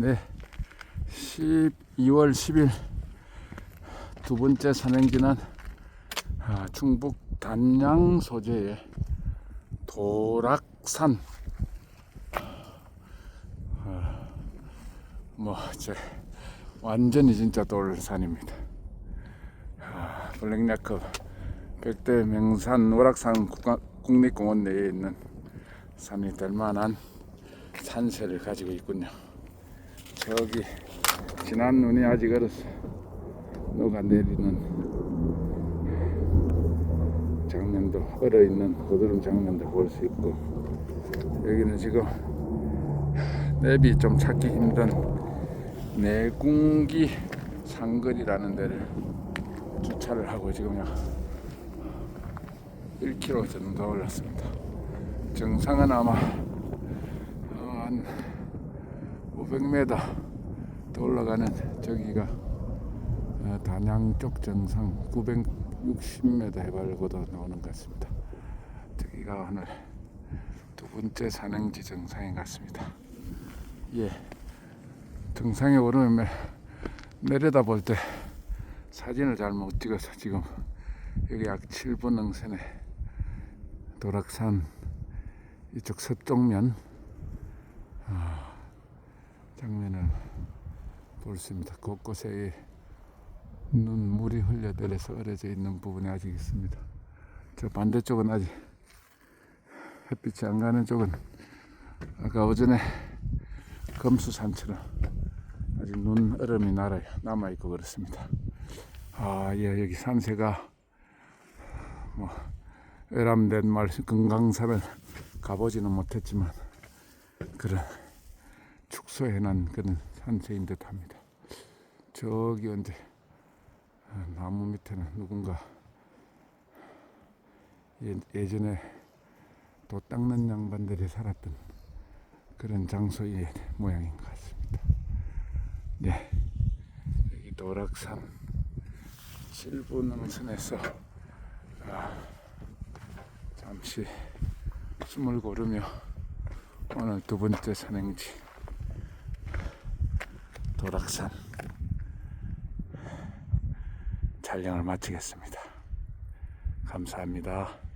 네. 12월 10일 두 번째 산행지는 아, 충북 단양 소재의 도락산. 아, 뭐, 제, 완전히 진짜 돌산입니다. 아, 블랙야크 백대 명산 국가- 국립공원 내에 있는 산이 될 만한 산세를 가지고 있군요. 저기 지난 눈이 아직 얼어서 녹아내리는 장면도 얼어 있는 고드름 장면도 볼 수 있고 여기는 지금 내비 좀 찾기 힘든 내궁기 상거리라는 데를 주차를 하고 지금 약 1km 정도 올랐습니다. 정상은 아마 어, 한 500m 더 올라가는 저기가 어, 단양 쪽 정상 960m 해발고도 나오는 것 같습니다. 저기가 오늘 두 번째 산행지 정상인 것 같습니다. 예, 정상에 오르면 매- 내려다 볼 때 사진을 잘 못 찍어서 지금 여기 약 7분 능선에 도락산 이쪽 서쪽면 아, 장면을 볼 수 있습니다. 곳곳에 눈물이 흘려내려서 얼어져 있는 부분이 아직 있습니다. 저 반대쪽은 아직 햇빛이 안 가는 쪽은 아까 오전에 검수산처럼 아직 눈 얼음이 날아요. 남아 있고 그렇습니다. 아, 예, 여기 산세가 뭐 외람된 말 금강산을 가보지는 못했지만 그런 축소해놓은 그런 산세인 듯합니다. 저기 언제 아, 나무 밑에는 누군가 예, 예전에 도 닦는 양반들이 살았던 그런 장소의 모양인 것 같습니다. 네, 여기 도락산 7분 능선에서 아, 잠시 숨을 고르며 오늘 두 번째 산행지 도락산 촬영을 마치겠습니다. 감사합니다.